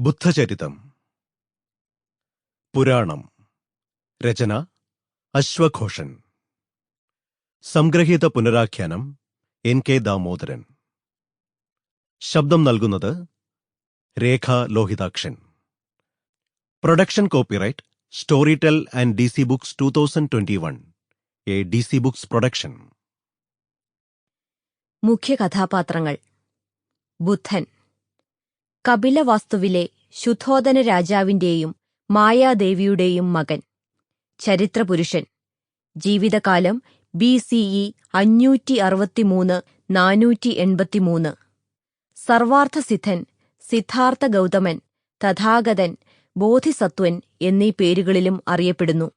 ബുദ്ധചരിതം. പുരാണം. രചന അശ്വഘോഷൻ. സംഗ്രഹീത പുനരാഖ്യാനം എൻ കെ ദാമോദരൻ. ശബ്ദം നൽകുന്നത് Rekha Lohithakshan. Production copyright Storytel and D C books two thousand twenty one A D C books production. മുഖ്യ കഥാപാത്രങ്ങൾ. ബുദ്ധൻ. കപിലവാസ്തുവിലെ ശുദ്ധോദന രാജാവിന്റെയും മായാദേവിയുടെയും മകൻ. ചരിത്രപുരുഷൻ. ജീവിതകാലം ബി സിഇ അഞ്ഞൂറ്റി അറുപത്തിമൂന്ന് നാനൂറ്റി എൺപത്തിമൂന്ന് സർവാർത്ഥസിദ്ധൻ സിദ്ധാർത്ഥ ഗൗതമൻ തഥാഗതൻ ബോധിസത്വൻ എന്നീ പേരുകളിലും അറിയപ്പെടുന്നു.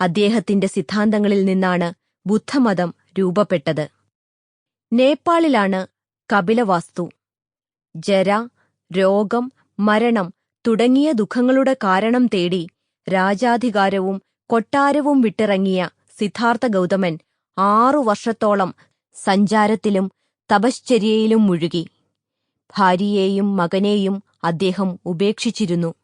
അദ്ദേഹത്തിന്റെ സിദ്ധാന്തങ്ങളിൽ നിന്നാണ് ബുദ്ധമതം രൂപപ്പെട്ടത്. നേപ്പാളിലാണ് കപിലവാസ്തു. ജര രോഗം മരണം തുടങ്ങിയ ദുഃഖങ്ങളുടെ കാരണം തേടി രാജാധികാരവും കൊട്ടാരവും വിട്ടിറങ്ങിയ സിദ്ധാർത്ഥ ഗൗതമൻ ആറു വർഷത്തോളം സഞ്ചാരത്തിലും തപശ്ചര്യയിലും മുഴുകി. ഭാര്യയെയും മകനെയും അദ്ദേഹം ഉപേക്ഷിച്ചിരുന്നു.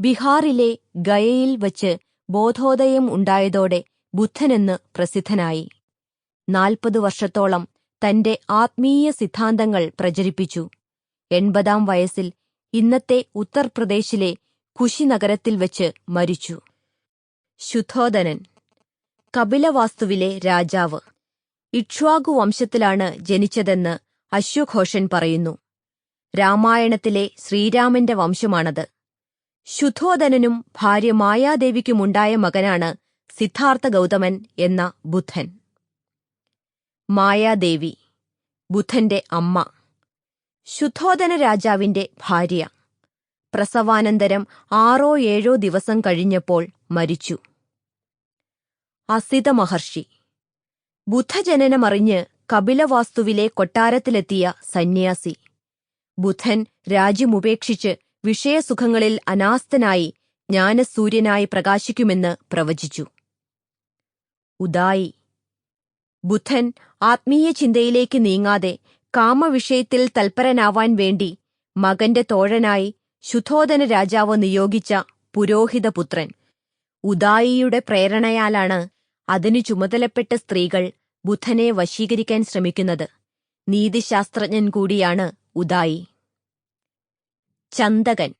ബിഹാറിലെ ഗയയിൽ വച്ച് ബോധോദയം ഉണ്ടായതോടെ ബുദ്ധനെന്ന് പ്രസിദ്ധനായി. നാൽപ്പത് വർഷത്തോളം തന്റെ ആത്മീയ സിദ്ധാന്തങ്ങൾ പ്രചരിപ്പിച്ചു. എൺപതാം വയസ്സിൽ ഇന്നത്തെ ഉത്തർപ്രദേശിലെ കുശി നഗരത്തിൽ വച്ച് മരിച്ചു. ശുദ്ധോദനൻ കപിലവാസ്തുവിലെ രാജാവ് ഇക്ഷ്വാകു വംശത്തിലാണ് ജനിച്ചതെന്ന് അശ്വഘോഷൻ പറയുന്നു. രാമായണത്തിലെ ശ്രീരാമന്റെ വംശമാണത്. ശുദ്ധോദനനും ഭാര്യ മായാദേവിക്കുമുണ്ടായ മകനാണ് സിദ്ധാർത്ഥ ഗൗതമൻ എന്ന ബുദ്ധൻ. മായാദേവി ബുദ്ധന്റെ അമ്മ. ശുദ്ധോദന രാജാവിന്റെ ഭാര്യ. പ്രസവാനന്തരം ആറോ ഏഴോ ദിവസം കഴിഞ്ഞപ്പോൾ മരിച്ചു. അസിത മഹർഷി. ബുദ്ധജനനമറിഞ്ഞ് കപിലവാസ്തുവിലെ കൊട്ടാരത്തിലെത്തിയ സന്യാസി. ബുദ്ധൻ രാജ്യമുപേക്ഷിച്ച് വിഷയസുഖങ്ങളിൽ അനാസ്ഥനായി ജ്ഞാനസൂര്യനായി പ്രകാശിക്കുമെന്ന് പ്രവചിച്ചു. ഉദായി. ബുദ്ധൻ ആത്മീയ ചിന്തയിലേക്ക് നീങ്ങാതെ കാമവിഷയത്തിൽ തൽപരനാവാൻ വേണ്ടി മകന്റെ തോഴനായി ശുദ്ധോദന രാജാവ് നിയോഗിച്ച പുരോഹിതപുത്രൻ. ഉദായിയുടെ പ്രേരണയാലാണ് അതിനു ചുമതലപ്പെട്ട സ്ത്രീകൾ ബുധനെ വശീകരിക്കാൻ ശ്രമിക്കുന്നത്. നീതിശാസ്ത്രജ്ഞൻ കൂടിയാണ് ഉദായി. ചന്തകൻ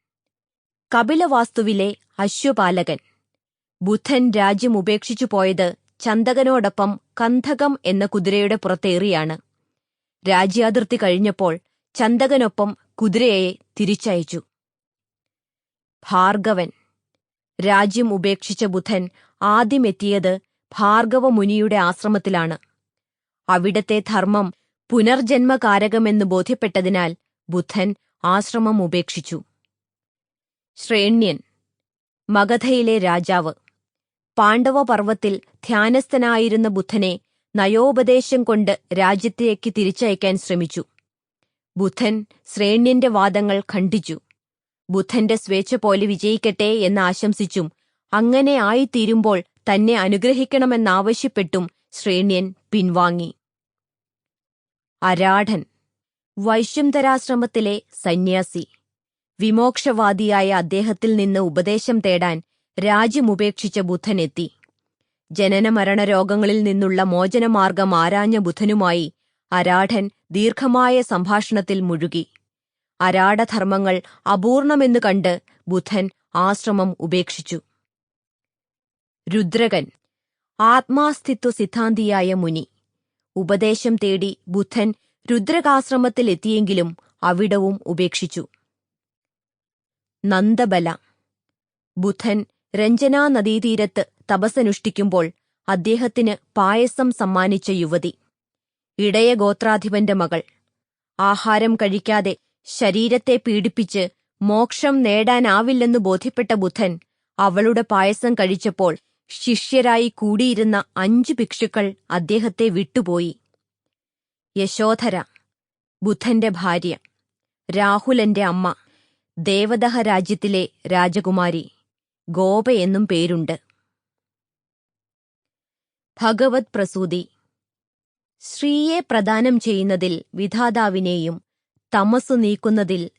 കപിലവാസ്തുവിലെ അശ്വപാലകൻ. ബുധൻ രാജ്യം ഉപേക്ഷിച്ചു പോയത് ചന്തകനോടൊപ്പം കന്ധകം എന്ന കുതിരയുടെ പുറത്തേറിയാണ്. രാജ്യാതിർത്തി കഴിഞ്ഞപ്പോൾ ചന്തകനൊപ്പം കുതിരയെ തിരിച്ചയച്ചു. ഭാർഗവൻ. രാജ്യം ഉപേക്ഷിച്ച ബുധൻ ആദ്യമെത്തിയത് ഭാർഗവമുനിയുടെ ആശ്രമത്തിലാണ്. അവിടത്തെ ധർമ്മം പുനർജന്മകാരകമെന്ന് ബോധ്യപ്പെട്ടതിനാൽ ബുധൻ ആശ്രമം ഉപേക്ഷിച്ചു. ശ്രേണ്യൻ. മഗധയിലെ രാജാവ്. പാണ്ഡവപർവത്തിൽ ധ്യാനസ്ഥനായിരുന്ന ബുദ്ധനെ നയോപദേശം കൊണ്ട് രാജ്യത്തേക്ക് തിരിച്ചയക്കാൻ ശ്രമിച്ചു. ബുദ്ധൻ ശ്രേണ്യന്റെ വാദങ്ങൾ ഖണ്ഡിച്ചു. ബുദ്ധന്റെ സ്വേച്ഛ പോലെ വിജയിക്കട്ടെ എന്ന് ആശംസിച്ചും അങ്ങനെ ആയിത്തീരുമ്പോൾ തന്നെ അനുഗ്രഹിക്കണമെന്നാവശ്യപ്പെട്ടും ശ്രേണ്യൻ പിൻവാങ്ങി. അരാഠൻ വൈശ്യംതരാശ്രമത്തിലെ സന്യാസി വിമോക്ഷവാദിയായ അദ്ദേഹത്തിൽ നിന്ന് ഉപദേശം തേടാൻ രാജ്യമുപേക്ഷിച്ച ബുദ്ധനെത്തി ജനനമരണ രോഗങ്ങളിൽ നിന്നുള്ള മോചനമാർഗം ആരാഞ്ഞ ബുധനുമായി അരാഠൻ ദീർഘമായ സംഭാഷണത്തിൽ മുഴുകി. അരാഢധർമ്മങ്ങൾ അപൂർണമെന്നു കണ്ട് ബുധൻ ആശ്രമം ഉപേക്ഷിച്ചു. രുദ്രകൻ ആത്മാസ്തിത്വ സിദ്ധാന്തിയായ മുനി. ഉപദേശം തേടി ബുദ്ധൻ രുദ്രകാശ്രമത്തിലെത്തിയെങ്കിലും അവിടവും ഉപേക്ഷിച്ചു. നന്ദബല ബുധൻ രഞ്ജനാ നദീതീരത്ത് തപസ്സനുഷ്ഠിക്കുമ്പോൾ അദ്ദേഹത്തിന് പായസം സമ്മാനിച്ച യുവതി. ഇടയ ഗോത്രാധിപന്റെ മകൾ. ആഹാരം കഴിക്കാതെ ശരീരത്തെ പീഡിപ്പിച്ച് മോക്ഷം നേടാനാവില്ലെന്ന് ബോധ്യപ്പെട്ട ബുദ്ധൻ അവളുടെ പായസം കഴിച്ചപ്പോൾ ശിഷ്യരായി കൂടിയിരുന്ന അഞ്ചു ഭിക്ഷുക്കൾ അദ്ദേഹത്തെ വിട്ടുപോയി. യശോധര ബുദ്ധന്റെ ഭാര്യ രാഹുലന്റെ അമ്മ ദേവദഹ രാജ്യത്തിലെ രാജകുമാരി ഗോപ എന്നും പേരുണ്ട്. ഭഗവത് പ്രസൂതി ശ്രീയെ പ്രദാനം ചെയ്യുന്നതിൽ വിധാതാവിനെയും തമസ്സു നീക്കുന്നതിൽ?